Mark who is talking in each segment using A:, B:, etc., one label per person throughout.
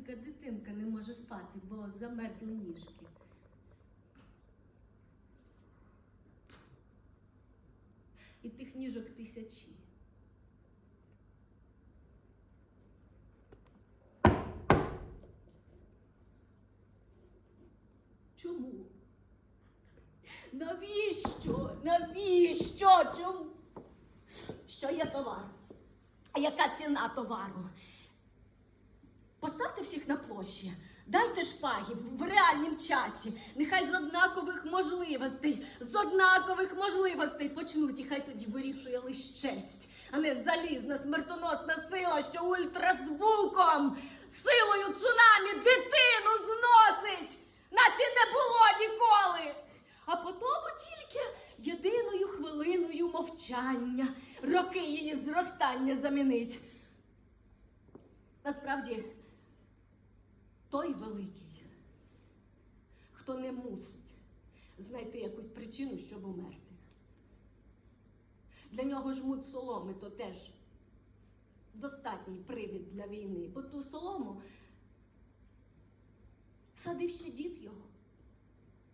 A: малесенька дитинка не може спати, бо замерзли ніжки. І тих ніжок тисячі. Чому? Навіщо? Навіщо? Чому? Що є товар? А яка ціна товару? Поставте всіх на площі, дайте шпаги в реальнім часі. Нехай з однакових можливостей, з однакових можливостей почнуть, і хай тоді вирішує лише честь, а не залізна смертоносна сила, що ультразвуком, силою цунамі дитину зносить, наче не було ніколи. А по тому тільки єдиною хвилиною мовчання, роки її зростання замінить. Насправді, той великий, хто не мусить знайти якусь причину, щоб умерти. Для нього жмуть соломи, то теж достатній привід для війни, бо ту солому садив ще дід його,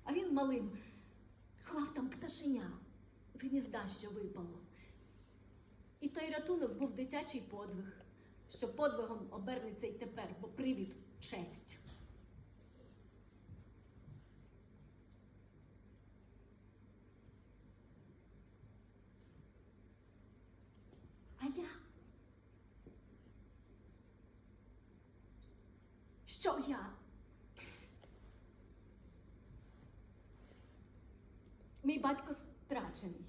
A: а він малим ховав там пташеня з гнізда, що випало. І той рятунок був дитячий подвиг, що подвигом обернеться й тепер, бо привід честь. А я? Що я? Мій батько страчений.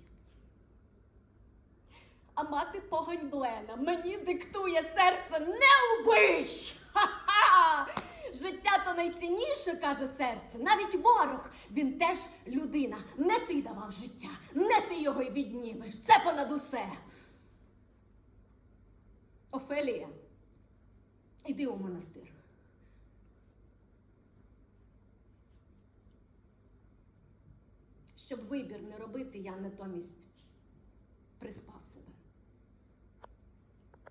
A: А мати погоньблена мені диктує серце не убий! Ха-ха! Життя то найцінніше, каже серце. Навіть ворог, він теж людина. Не ти давав життя, не ти його й віднімеш. Це понад усе. Офелія, іди у монастир. Щоб вибір не робити, я натомість приспав себе.